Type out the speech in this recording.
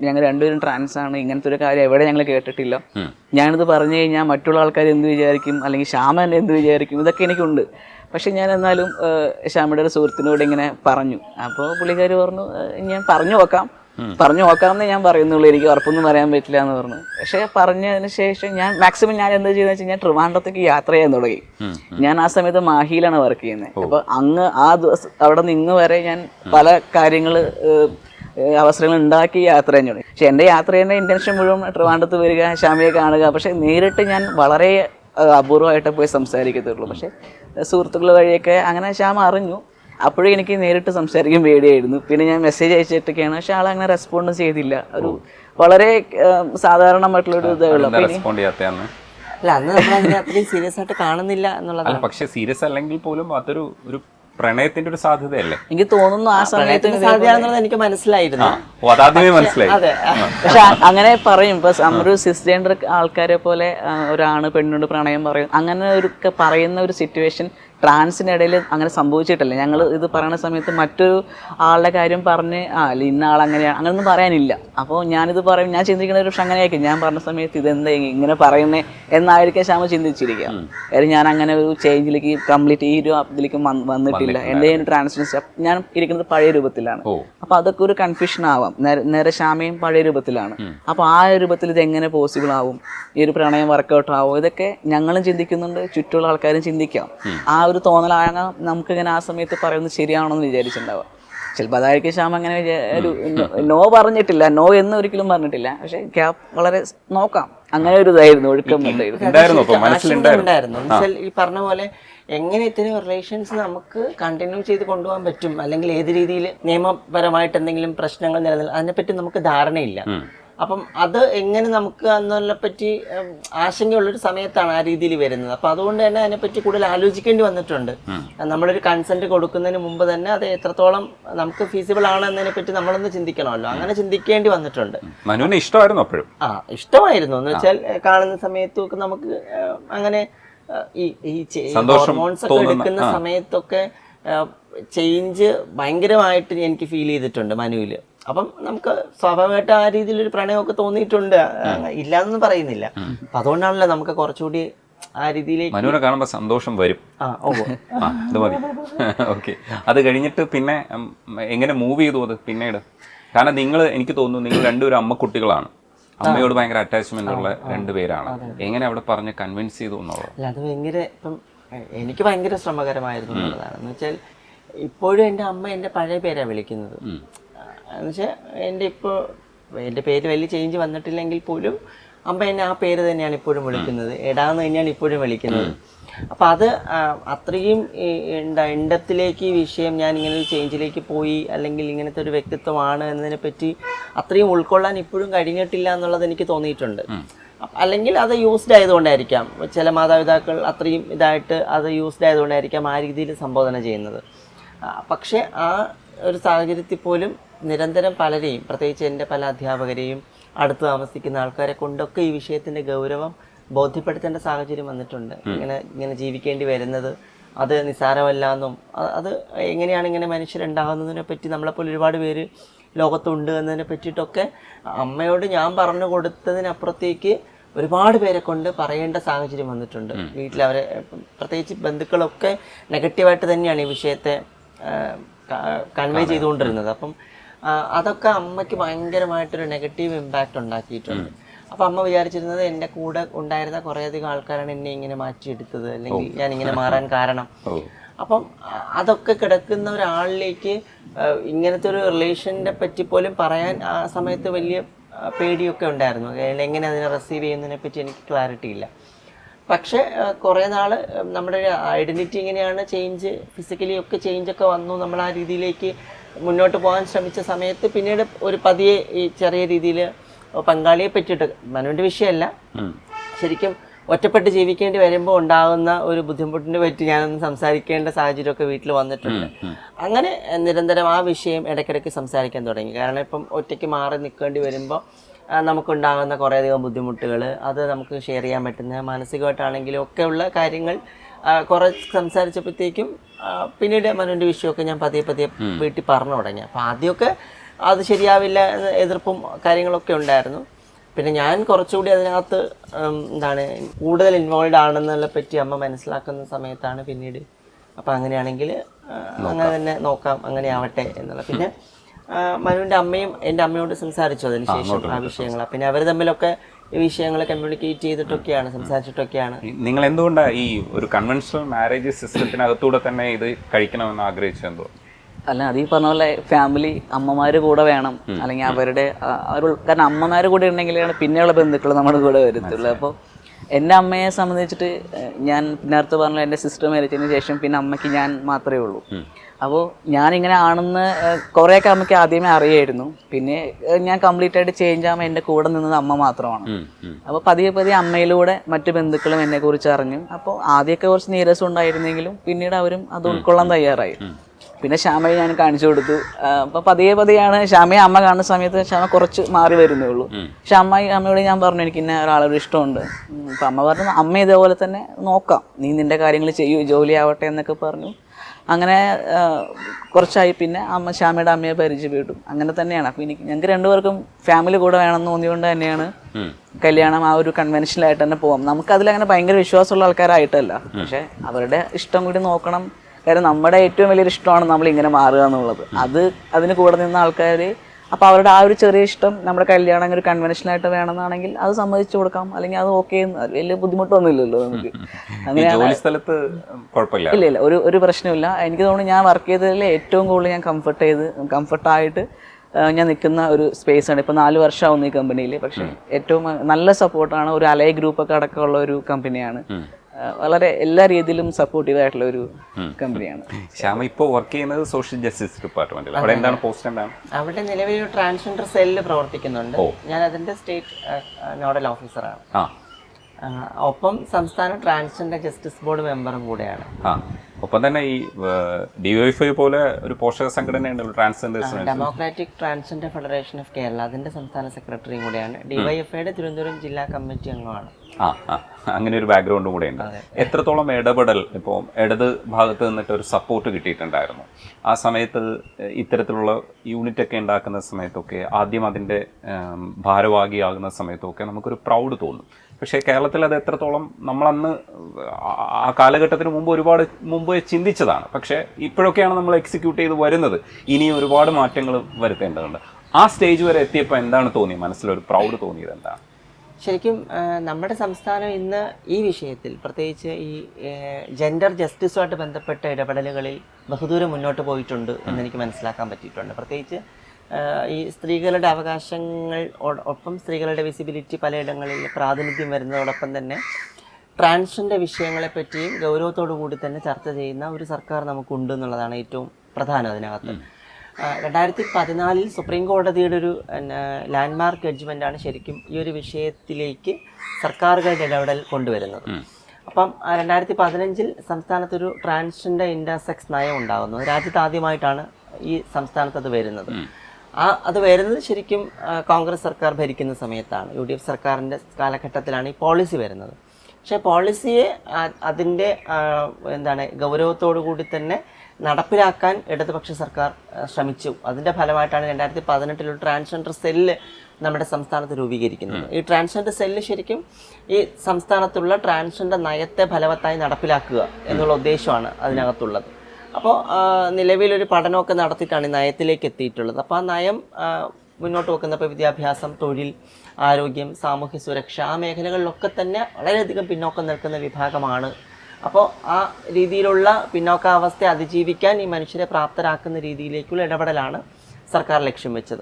ഞങ്ങൾ രണ്ടുപേരും ട്രാൻസ് ആണ്. ഇങ്ങനത്തെ ഒരു കാര്യം എവിടെ ഞങ്ങൾ കേട്ടിട്ടില്ല. ഞാനിത് പറഞ്ഞു കഴിഞ്ഞാൽ മറ്റുള്ള ആൾക്കാർ എന്ത് വിചാരിക്കും? അല്ലെങ്കിൽ ശ്യാമൻ എന്ത് വിചാരിക്കും? ഇതൊക്കെ എനിക്കുണ്ട്. പക്ഷെ ഞാൻ എന്നാലും ശ്യാമയുടെ ഒരു സുഹൃത്തിനോട് ഇങ്ങനെ പറഞ്ഞു. അപ്പോൾ പുള്ളിക്കാർ പറഞ്ഞു ഞാൻ പറഞ്ഞു നോക്കാം. പറഞ്ഞു നോക്കാമെന്നേ ഞാൻ പറയുന്നുള്ളൂ. എനിക്ക് ഉറപ്പൊന്നും പറയാൻ പറ്റില്ല എന്ന് പറഞ്ഞു. പക്ഷേ പറഞ്ഞതിന് ശേഷം ഞാൻ മാക്സിമം ഞാൻ എന്താ ചെയ്യുന്നത് വെച്ചാൽ ഞാൻ ട്രിവാൻഡ്രത്തേക്ക് യാത്ര ചെയ്യാൻ തുടങ്ങി. ഞാൻ ആ സമയത്ത് മാഹിയിലാണ് വർക്ക് ചെയ്യുന്നത്. അപ്പോൾ അങ്ങ് ആ ദിവസം അവിടെ നിന്ന് വരെ ഞാൻ പല കാര്യങ്ങൾ അവസരങ്ങൾ ഉണ്ടാക്കി യാത്ര ചെയ്യുന്നത്. തുടങ്ങി പക്ഷെ എന്റെ യാത്ര ചെയ്യുന്ന ഇന്റൻഷൻ മുഴുവൻ ട്രിവാണ്ടത്ത് വരിക ഷാമിയെ കാണുക. പക്ഷേ നേരിട്ട് ഞാൻ വളരെ അപൂർവമായിട്ട് പോയി സംസാരിക്കത്തുള്ളൂ. പക്ഷേ സുഹൃത്തുക്കൾ വഴിയൊക്കെ അങ്ങനെ ശ്യാമ അറിഞ്ഞു. അപ്പോഴും എനിക്ക് നേരിട്ട് സംസാരിക്കാൻ പേടിയായിരുന്നു. പിന്നെ ഞാൻ മെസ്സേജ് അയച്ചിട്ടൊക്കെയാണ് പക്ഷെ ആൾ അങ്ങനെ റെസ്പോണ്ട് ചെയ്തില്ല. ഒരു വളരെ സാധാരണമായിട്ടുള്ളൊരു സാധാരണമായിട്ടുള്ള ഒരു ഇതേ ഉള്ളൂ. റെസ്പോണ്ട് അല്ല അന്ന് നമ്മൾ അതിനെ അത്രയും സീരിയസ് ആയിട്ട് കാണുന്നില്ല എന്നുള്ളതാണ്. പക്ഷേ പക്ഷെ സീരിയസ് അല്ലെങ്കിൽ പോലും അതൊരു ഒരു പ്രണയത്തിന്റെ ഒരു സാധ്യതയല്ലേ? എനിക്ക് തോന്നുന്നു ആ സമയത്ത് സാധ്യത സാധ്യതയാണെന്നുള്ളത് എനിക്ക് മനസ്സിലായിരുന്നു. അതാദ്യമേ മനസ്സിലായി. അതെ. പക്ഷെ അങ്ങനെ പറയും. ഇപ്പൊ ഒരു സിസ്ജെൻഡർ ആൾക്കാരെ പോലെ ഒരാണ് പെണ്ണിനോട് പ്രണയം പറയും. അങ്ങനെ ഒരു പറയുന്ന ഒരു സിറ്റുവേഷൻ ട്രാൻസിനിടയിൽ അങ്ങനെ സംഭവിച്ചിട്ടില്ല. ഞങ്ങൾ ഇത് പറയുന്ന സമയത്ത് മറ്റൊരു ആളുടെ കാര്യം പറഞ്ഞ് ആ അല്ല ഇന്ന ആൾ അങ്ങനെയാണ് അങ്ങനെയൊന്നും പറയാനില്ല. അപ്പോൾ ഞാനിത് പറയും ഞാൻ ചിന്തിക്കുന്ന ഒരു പക്ഷെ അങ്ങനെയായിരിക്കും. ഞാൻ പറഞ്ഞ സമയത്ത് ഇതെന്താ ഇങ്ങനെ പറയുന്നേ എന്നായിരിക്കും ശ്യാമ ചിന്തിച്ചിരിക്കുക. കാര്യം ഞാൻ അങ്ങനെ ഒരു ചേഞ്ചിലേക്ക് കംപ്ലീറ്റ് ഈ ഒരു ഇതിലേക്ക് വന്നിട്ടില്ല. എന്റെ ട്രാൻസ്ലേഷൻ ഞാൻ ഇരിക്കുന്നത് പഴയ രൂപത്തിലാണ്. അപ്പോൾ അതൊക്കെ ഒരു കൺഫ്യൂഷൻ ആവാം. നേരെ നേരെ ശ്യാമയും പഴയ രൂപത്തിലാണ്. അപ്പോൾ ആ രൂപത്തിൽ ഇത് എങ്ങനെ പോസിബിൾ ആവും? ഈ ഒരു പ്രണയം വർക്കൗട്ട് ആവും? ഇതൊക്കെ ഞങ്ങളും ചിന്തിക്കുന്നുണ്ട് ചുറ്റുമുള്ള ആൾക്കാരും ചിന്തിക്കാം. ആ ഒരു തോന്നലാണ് നമുക്കിങ്ങനെ ആ സമയത്ത് പറയുന്നത് ശരിയാണോന്ന് വിചാരിച്ചിട്ടുണ്ടാവുക. ചിലപ്പോൾ അതായിരിക്കും ശ്യാം അങ്ങനെ ഒരു നോ പറഞ്ഞിട്ടില്ല. നോ എന്ന് ഒരിക്കലും പറഞ്ഞിട്ടില്ല. പക്ഷെ ക്യാപ് വളരെ നോക്കാം. അങ്ങനെ ഒരു ഇതായിരുന്നു ഒഴുക്കം ഉണ്ടായിരുന്നു. ഈ പറഞ്ഞ പോലെ എങ്ങനെ ഇത്തരം റിലേഷൻസ് നമുക്ക് കണ്ടിന്യൂ ചെയ്ത് കൊണ്ടുപോകാൻ പറ്റും? അല്ലെങ്കിൽ ഏത് രീതിയിൽ നിയമപരമായിട്ട് എന്തെങ്കിലും പ്രശ്നങ്ങൾ നിലനിൽ അതിനെപ്പറ്റി നമുക്ക് ധാരണയില്ല. അപ്പം അത് എങ്ങനെ നമുക്ക് അതിനെ പറ്റി ഉം, ആശങ്കയുള്ളൊരു സമയത്താണ് ആ രീതിയിൽ വരുന്നത്. അപ്പം അതുകൊണ്ട് തന്നെ അതിനെപ്പറ്റി കൂടുതൽ ആലോചിക്കേണ്ടി വന്നിട്ടുണ്ട്. നമ്മളൊരു കൺസെന്റ് കൊടുക്കുന്നതിന് മുമ്പ് തന്നെ അത് എത്രത്തോളം നമുക്ക് ഫീസിബിൾ ആണ് എന്നതിനെപ്പറ്റി നമ്മളൊന്ന് ചിന്തിക്കണമല്ലോ. അങ്ങനെ ചിന്തിക്കേണ്ടി വന്നിട്ടുണ്ട്. മനുവിന് ഇഷ്ടമായിരുന്നു അപ്പോഴും. ആ ഇഷ്ടമായിരുന്നു. എന്ന് വെച്ചാൽ കാണുന്ന സമയത്തൊക്കെ നമുക്ക് അങ്ങനെ ഈ ഈ ഹോർമോൺസ് ഒക്കെ എടുക്കുന്ന സമയത്തൊക്കെ ചേഞ്ച് ഭയങ്കരമായിട്ട് എനിക്ക് ഫീൽ ചെയ്തിട്ടുണ്ട് മനുവിൽ അപ്പം നമുക്ക് സ്വാഭാവികമായിട്ട് ആ രീതിയിലൊരു പ്രണയമൊക്കെ തോന്നിയിട്ടുണ്ട്. ഇല്ലാന്നൊന്നും പറയുന്നില്ല. അപ്പൊ അതുകൊണ്ടാണല്ലോ നമുക്ക് കുറച്ചുകൂടി ആ രീതിയിലേക്ക് മനുവിനെ കാണുമ്പോൾ സന്തോഷം വരും. അത് മതി. ഓക്കെ. അത് കഴിഞ്ഞിട്ട് പിന്നെ എങ്ങനെ മൂവ് ചെയ്തു അത്? പിന്നീട്. കാരണം നിങ്ങൾ എനിക്ക് തോന്നുന്നു നിങ്ങൾ രണ്ടുപേരും അമ്മക്കുട്ടികളാണ് അമ്മയോട് ഭയങ്കര അറ്റാച്ച്മെന്റ് ഉള്ള രണ്ടുപേരാണ് എങ്ങനെ അവിടെ പറഞ്ഞ് കൺവിൻസ് ചെയ്തു എന്നുള്ളത്? അല്ല അത് ഭയങ്കര ഇപ്പം എനിക്ക് ഭയങ്കര ശ്രമകരമായിരുന്നു എന്നുള്ളതാണ്. എന്ന് വെച്ചാൽ ഇപ്പോഴും എന്റെ അമ്മ എന്റെ പഴയ പേരാണ് വിളിക്കുന്നത്. എന്ന് വെച്ചാൽ എന്റെ ഇപ്പോൾ എന്റെ പേര് വലിയ ചേഞ്ച് വന്നിട്ടില്ലെങ്കിൽ പോലും അമ്മ എന്നെ ആ പേര് തന്നെയാണ് ഇപ്പോഴും വിളിക്കുന്നത്. എടാന്ന് തന്നെയാണ് ഇപ്പോഴും വിളിക്കുന്നത്. അപ്പം അത് അത്രയും എന്താ ഇണ്ടത്തിലേക്ക് ഈ വിഷയം ഞാൻ ഇങ്ങനെ ഒരു ചേഞ്ചിലേക്ക് പോയി അല്ലെങ്കിൽ ഇങ്ങനത്തെ ഒരു വ്യക്തിത്വമാണ് എന്നതിനെ പറ്റി അത്രയും ഉൾക്കൊള്ളാൻ ഇപ്പോഴും കഴിഞ്ഞിട്ടില്ല എന്നുള്ളത് എനിക്ക് തോന്നിയിട്ടുണ്ട്. അല്ലെങ്കിൽ അത് യൂസ്ഡ് ആയതുകൊണ്ടായിരിക്കാം. ചില മാതാപിതാക്കൾ അത്രയും ഇതായിട്ട് അത് യൂസ്ഡ് ആയതുകൊണ്ടായിരിക്കാം ആ രീതിയിൽ സംബോധന ചെയ്യുന്നത്. പക്ഷേ ആ ഒരു സാഹചര്യത്തിൽ പോലും നിരന്തരം പലരെയും പ്രത്യേകിച്ച് എന്റെ പല അധ്യാപകരെയും അടുത്ത് താമസിക്കുന്ന ആൾക്കാരെ കൊണ്ടൊക്കെ ഈ വിഷയത്തിന്റെ ഗൗരവം ബോധ്യപ്പെടുത്തേണ്ട സാഹചര്യം വന്നിട്ടുണ്ട്. ഇങ്ങനെ ഇങ്ങനെ ജീവിക്കേണ്ടി വരുന്നത് അത് നിസ്സാരമല്ല എന്നും അത് എങ്ങനെയാണ് ഇങ്ങനെ മനുഷ്യരുണ്ടാകുന്നതിനെ പറ്റി നമ്മളെപ്പോലെ ഒരുപാട് പേര് ലോകത്തുണ്ട് എന്നതിനെ പറ്റിയിട്ടൊക്കെ അമ്മയോട് ഞാൻ പറഞ്ഞു കൊടുത്തതിനപ്പുറത്തേക്ക് ഒരുപാട് പേരെ കൊണ്ട് പറയേണ്ട സാഹചര്യം വന്നിട്ടുണ്ട്. വീട്ടിൽ അവരെ പ്രത്യേകിച്ച് ബന്ധുക്കളൊക്കെ നെഗറ്റീവായിട്ട് തന്നെയാണ് ഈ വിഷയത്തെ കൺവേ ചെയ്തുകൊണ്ടിരുന്നത്. അപ്പം അതൊക്കെ അമ്മയ്ക്ക് ഭയങ്കരമായിട്ടൊരു നെഗറ്റീവ് ഇമ്പാക്റ്റ് ഉണ്ടാക്കിയിട്ടുണ്ട്. അപ്പം അമ്മ വിചാരിച്ചിരുന്നത് എന്റെ കൂടെ ഉണ്ടായിരുന്ന കുറേയധികം ആൾക്കാരാണ് എന്നെ ഇങ്ങനെ മാറ്റിയെടുത്തത്. അല്ലെങ്കിൽ ഞാൻ ഇങ്ങനെ മാറാൻ കാരണം. അപ്പം അതൊക്കെ കിടക്കുന്ന ഒരാളിലേക്ക് ഇങ്ങനത്തെ ഒരു റിലേഷനെ പറ്റി പോലും പറയാൻ ആ സമയത്ത് വലിയ പേടിയൊക്കെ ഉണ്ടായിരുന്നു. എങ്ങനെ അതിനെ റിസീവ് ചെയ്യുന്നതിനെ പറ്റി എനിക്ക് ക്ലാരിറ്റി ഇല്ല. പക്ഷേ കുറേ നാൾ നമ്മുടെ ഒരു ഐഡന്റിറ്റി ഇങ്ങനെയാണ് ചേഞ്ച് ഫിസിക്കലി ഒക്കെ ചേഞ്ച് ഒക്കെ വന്നു. നമ്മൾ ആ രീതിയിലേക്ക് മുന്നോട്ട് പോകാൻ ശ്രമിച്ച സമയത്ത് പിന്നീട് ഒരു പതിയെ ഈ ചെറിയ രീതിയിൽ പങ്കാളിയെ പറ്റിയിട്ട് മനുവിന്റെ വിഷയമല്ല. ശരിക്കും ഒറ്റപ്പെട്ട് ജീവിക്കേണ്ടി വരുമ്പോൾ ഉണ്ടാകുന്ന ഒരു ബുദ്ധിമുട്ടിനെ പറ്റി ഞാനൊന്ന് സംസാരിക്കേണ്ട സാഹചര്യമൊക്കെ വീട്ടിൽ വന്നിട്ടുണ്ട്. അങ്ങനെ നിരന്തരം ആ വിഷയം ഇടയ്ക്കിടയ്ക്ക് സംസാരിക്കാൻ തുടങ്ങി. കാരണം ഇപ്പം ഒറ്റയ്ക്ക് മാറി നിൽക്കേണ്ടി വരുമ്പോൾ നമുക്കുണ്ടാകുന്ന കുറേയധികം ബുദ്ധിമുട്ടുകൾ അത് നമുക്ക് ഷെയർ ചെയ്യാൻ പറ്റുന്ന മാനസികമായിട്ടാണെങ്കിലും ഒക്കെയുള്ള കാര്യങ്ങൾ കുറെ സംസാരിച്ചപ്പോഴത്തേക്കും പിന്നീട് മനുവിന്റെ വിഷയമൊക്കെ ഞാൻ പതിയെ പതിയെ വീട്ടിൽ പറഞ്ഞു തുടങ്ങി. അപ്പോൾ ആദ്യമൊക്കെ അത് ശരിയാവില്ല എതിർപ്പും കാര്യങ്ങളൊക്കെ ഉണ്ടായിരുന്നു. പിന്നെ ഞാൻ കുറച്ചുകൂടി അതിനകത്ത് എന്താണ് കൂടുതൽ ഇൻവോൾവ് ആണെന്നുള്ള പറ്റി അമ്മ മനസ്സിലാക്കുന്ന സമയത്താണ് പിന്നീട്. അപ്പം അങ്ങനെയാണെങ്കിൽ അങ്ങനെ തന്നെ നോക്കാം അങ്ങനെ ആവട്ടെ എന്നുള്ള. പിന്നെ മനുവിന്റെ അമ്മയും എന്റെ അമ്മയോട് സംസാരിച്ചു അതിന് ശേഷം ആ വിഷയങ്ങൾ. പിന്നെ അവർ തമ്മിലൊക്കെ ഈ വിഷയങ്ങൾ കമ്മ്യൂണിക്കേറ്റ് ചെയ്തിട്ടൊക്കെയാണ് സംസാരിച്ചിട്ടൊക്കെയാണ്. നിങ്ങൾ എന്തുകൊണ്ടാണ് ഈ ഒരു കൺവെൻഷണൽ മാരേജ് സിസ്റ്റത്തിനകത്തൂടെ തന്നെ ഇത് കഴിക്കണമെന്ന് ആഗ്രഹിച്ചു എന്തോ? അല്ല അത് ഈ പറഞ്ഞ പോലെ ഫാമിലി അമ്മമാര് കൂടെ വേണം. അല്ലെങ്കിൽ അവരുടെ അവർ കാരണം അമ്മമാര് കൂടെ ഉണ്ടെങ്കിലാണ് പിന്നെയുള്ള ബന്ധുക്കൾ നമ്മുടെ കൂടെ വരത്തുള്ളൂ. അപ്പോൾ എന്റെ അമ്മയെ സംബന്ധിച്ചിട്ട് ഞാൻ നേരത്തെ പറഞ്ഞ എന്റെ സിസ്റ്റർ മരിച്ചതിന് ശേഷം പിന്നെ അമ്മയ്ക്ക് ഞാൻ മാത്രമേ ഉള്ളൂ. അപ്പോൾ ഞാനിങ്ങനെ ആണെന്ന് കുറേയൊക്കെ അമ്മയ്ക്ക് ആദ്യമേ അറിയായിരുന്നു. പിന്നെ ഞാൻ കംപ്ലീറ്റ് ആയിട്ട് ചേഞ്ച് ആകുമ്പോൾ എന്റെ കൂടെ നിന്നത് അമ്മ മാത്രമാണ്. അപ്പോൾ പതിയെ പതിയെ അമ്മയിലൂടെ മറ്റു ബന്ധുക്കളും എന്നെ കുറിച്ച് അറിഞ്ഞു. അപ്പോൾ ആദ്യമൊക്കെ കുറച്ച് നീരസം ഉണ്ടായിരുന്നെങ്കിലും പിന്നീട് അവരും അത് ഉൾക്കൊള്ളാൻ തയ്യാറായി. പിന്നെ ശ്യാമയെ ഞാൻ കാണിച്ചു കൊടുത്തു. അപ്പോൾ പതിയെ പതിയാണ് ശ്യാമയെ അമ്മ കാണുന്ന സമയത്ത് ശ്യാമ കുറച്ച് മാറി വരുന്നേ ഉള്ളൂ. പക്ഷെ അമ്മ അമ്മയോട് ഞാൻ പറഞ്ഞു എനിക്ക് ഇന്ന ഒരാളൊരു ഇഷ്ടമുണ്ട്. അപ്പൊ അപ്പം അമ്മ പറഞ്ഞു അമ്മ ഇതേപോലെ തന്നെ നോക്കാം. നീ നിന്റെ കാര്യങ്ങൾ ചെയ്യൂ ജോലി ആവട്ടെ എന്നൊക്കെ പറഞ്ഞു. അങ്ങനെ കുറച്ചായി പിന്നെ അമ്മ ശ്യാമയുടെ അമ്മയെ പരിചയപ്പെട്ടു. അങ്ങനെ തന്നെയാണ്. അപ്പോൾ എനിക്ക് ഞങ്ങൾക്ക് രണ്ടുപേർക്കും ഫാമിലി കൂടെ വേണമെന്ന് തോന്നിയുകൊണ്ട് തന്നെയാണ് കല്യാണം ആ ഒരു കൺവെൻഷനിലായിട്ട് തന്നെ പോകാം നമുക്ക് അതിലങ്ങനെ ഭയങ്കര വിശ്വാസമുള്ള ആൾക്കാരായിട്ടല്ല. പക്ഷെ അവരുടെ ഇഷ്ടം കൂടി നോക്കണം. കാര്യം നമ്മുടെ ഏറ്റവും വലിയൊരു ഇഷ്ടമാണ് നമ്മൾ ഇങ്ങനെ മാറുക എന്നുള്ളത്. അത് അതിന് കൂടെ നിന്ന ആൾക്കാർ അപ്പോൾ അവരുടെ ആ ഒരു ചെറിയ ഇഷ്ടം നമ്മുടെ കല്യാണം ഒരു കൺവെൻഷനായിട്ട് വേണമെന്നാണെങ്കിൽ അത് സമ്മതിച്ചു കൊടുക്കാം. അല്ലെങ്കിൽ അത് ഓക്കെ വലിയ ബുദ്ധിമുട്ടൊന്നുമില്ലല്ലോ നമുക്ക്. അങ്ങനെയാണ് ജോലി സ്ഥലത്ത് കുഴപ്പമില്ല. ഇല്ല ഇല്ല. ഒരു ഒരു പ്രശ്നമില്ല എനിക്ക് തോന്നുന്നു ഞാൻ വർക്ക് ചെയ്തതിൽ ഏറ്റവും കൂടുതൽ ഞാൻ കംഫർട്ട് ചെയ്ത് കംഫർട്ടായിട്ട് ഞാൻ നിൽക്കുന്ന ഒരു സ്പേസ് ആണ്. ഇപ്പോൾ നാല് വർഷമാവുന്നു ഈ കമ്പനിയിൽ പക്ഷേ ഏറ്റവും നല്ല സപ്പോർട്ടാണ് ഒരു അലയ ഗ്രൂപ്പൊക്കെ അടക്കമുള്ള ഒരു കമ്പനിയാണ് വളരെ എല്ലാ രീതിയിലും സപ്പോർട്ടീവ് ആയിട്ടുള്ള ഒരു കമ്പനിയാണ് ശ്യാമ ഇപ്പോൾ വർക്ക് ചെയ്യുന്നത് സോഷ്യൽ ജസ്റ്റിസ് ഡിപ്പാർട്ട്മെന്റിൽ അവിടെ എന്താണ് പോസ്റ്റ് എന്താണ്? അവിടെ നിലവിൽ ഒരു ട്രാൻസ്ജെൻഡർ സെല്ല് പ്രവർത്തിക്കുന്നുണ്ട് ഞാൻ അതിന്റെ സ്റ്റേറ്റ് നോഡൽ ഓഫീസറാണ് ഒപ്പം സംസ്ഥാന ട്രാൻസ്ജെൻഡർ ജസ്റ്റിസ് ബോർഡ് മെമ്പറും കൂടെയാണ്. ഒപ്പം തന്നെ ഈ ഡിവൈഫൈ പോലെ ഒരു പോഷക സംഘടന ഉണ്ടല്ലോ ട്രാൻസ്ജെൻഡേഴ്സിന് democratic transgender federation of Kerala അതിന്റെ സംസ്ഥാന സെക്രട്ടറിയും കൂടെയാണ്. ഡിവൈഎഫ്ഐയുടെ തിരുവനന്തപുരം ജില്ലാ കമ്മിറ്റി അംഗമാണ്. ആ അങ്ങനെ ഒരു ബാക്ക്ഗ്രൗണ്ടും കൂടെ ഉണ്ട് എത്രത്തോളം ഇടപെടൽ ഇപ്പോൾ ഇടത് ഭാഗത്ത് നിന്നിട്ട് ഒരു സപ്പോർട്ട് കിട്ടിയിട്ടുണ്ടായിരുന്നു? ആ സമയത്ത് ഇത്തരത്തിലുള്ള യൂണിറ്റ് ഒക്കെ ഉണ്ടാക്കുന്ന സമയത്തൊക്കെ ആദ്യം അതിന്റെ ഭാരവാഹിയാകുന്ന സമയത്തൊക്കെ നമുക്കൊരു പ്രൗഡ് തോന്നും. പക്ഷേ കേരളത്തിൽ അത് എത്രത്തോളം നമ്മളന്ന് ആ- ആ കാലഘട്ടത്തിന് മുമ്പ് ഒരുപാട് മുമ്പ് ചിന്തിച്ചതാണ്. പക്ഷേ ഇപ്പോഴൊക്കെയാണ് നമ്മൾ എക്സിക്യൂട്ട് ചെയ്ത് വരുന്നത്. ഇനിയും ഒരുപാട് മാറ്റങ്ങൾ വരുത്തേണ്ടതുണ്ട്. ആ സ്റ്റേജ് വരെ എത്തിയപ്പോൾ എന്താണ് തോന്നിയത് മനസ്സിലൊരു പ്രൗഡ് തോന്നിയത് എന്താണ്? ശരിക്കും നമ്മുടെ സംസ്ഥാനം ഇന്ന് ഈ വിഷയത്തിൽ പ്രത്യേകിച്ച് ഈ ജെൻഡർ ജസ്റ്റിസുമായിട്ട് ബന്ധപ്പെട്ട ഇടപെടലുകളിൽ ബഹുദൂരം മുന്നോട്ട് പോയിട്ടുണ്ട് എന്നെനിക്ക് മനസ്സിലാക്കാൻ പറ്റിയിട്ടുണ്ട്. പ്രത്യേകിച്ച് ഈ സ്ത്രീകളുടെ അവകാശങ്ങൾ ഒപ്പം സ്ത്രീകളുടെ വിസിബിലിറ്റി പലയിടങ്ങളിൽ പ്രാതിനിധ്യം വരുന്നതോടൊപ്പം തന്നെ ട്രാൻസ്ജെൻഡർ വിഷയങ്ങളെ പറ്റിയും ഗൗരവത്തോടു കൂടി തന്നെ ചർച്ച ചെയ്യുന്ന ഒരു സർക്കാർ നമുക്കുണ്ട് എന്നുള്ളതാണ് ഏറ്റവും പ്രധാനം അതിനകത്ത്. രണ്ടായിരത്തി പതിനാലിൽ സുപ്രീം കോടതിയുടെ ഒരു ലാൻഡ്മാർക്ക് ആണ് ശരിക്കും ഈ ഒരു വിഷയത്തിലേക്ക് സർക്കാരുകളുടെ ഇടപെടൽ കൊണ്ടുവരുന്നത്. അപ്പം രണ്ടായിരത്തി പതിനഞ്ചിൽ സംസ്ഥാനത്തൊരു ട്രാൻസ്ജെൻഡർ ഇന്റർസെക്സ് നയം ഉണ്ടാകുന്നു രാജ്യത്ത് ആദ്യമായിട്ടാണ് ഈ സംസ്ഥാനത്ത് അത് വരുന്നത്. ആ അത് വരുന്നത് ശരിക്കും കോൺഗ്രസ് സർക്കാർ ഭരിക്കുന്ന സമയത്താണ്. യു ഡി എഫ് സർക്കാരിന്റെ കാലഘട്ടത്തിലാണ് ഈ പോളിസി വരുന്നത്. പക്ഷേ പോളിസിയെ അതിന്റെ എന്താണ് ഗൗരവത്തോടു കൂടി തന്നെ നടപ്പിലാക്കാൻ ഇടതുപക്ഷ സർക്കാർ ശ്രമിച്ചു. അതിന്റെ ഫലമായിട്ടാണ് രണ്ടായിരത്തി പതിനെട്ടിൽ ഒരു ട്രാൻസ്ജെൻഡർ സെല്ല് നമ്മുടെ സംസ്ഥാനത്ത് രൂപീകരിക്കുന്നത്. ഈ ട്രാൻസ്ജെൻഡർ സെല്ല് ശരിക്കും ഈ സംസ്ഥാനത്തുള്ള ട്രാൻസ്ജെൻഡർ നയത്തെ ഫലവത്തായി നടപ്പിലാക്കുക എന്നുള്ള ഉദ്ദേശമാണ് അതിനകത്തുള്ളത്. അപ്പോൾ നിലവിലൊരു പഠനമൊക്കെ നടത്തിയിട്ടാണ് ഈ നയത്തിലേക്ക് എത്തിയിട്ടുള്ളത്. അപ്പോൾ ആ നയം മുന്നോട്ട് വെക്കുന്ന ഇപ്പോൾ വിദ്യാഭ്യാസം തൊഴിൽ ആരോഗ്യം സാമൂഹ്യ സുരക്ഷ ആ മേഖലകളിലൊക്കെ തന്നെ വളരെയധികം പിന്നോക്കം നിൽക്കുന്ന വിഭാഗമാണ്. അപ്പോൾ ആ രീതിയിലുള്ള പിന്നോക്കാവസ്ഥയെ അതിജീവിക്കാൻ ഈ മനുഷ്യരെ പ്രാപ്തരാക്കുന്ന രീതിയിലേക്കുള്ള ഇടപെടലാണ് സർക്കാർ ലക്ഷ്യം വെച്ചത്.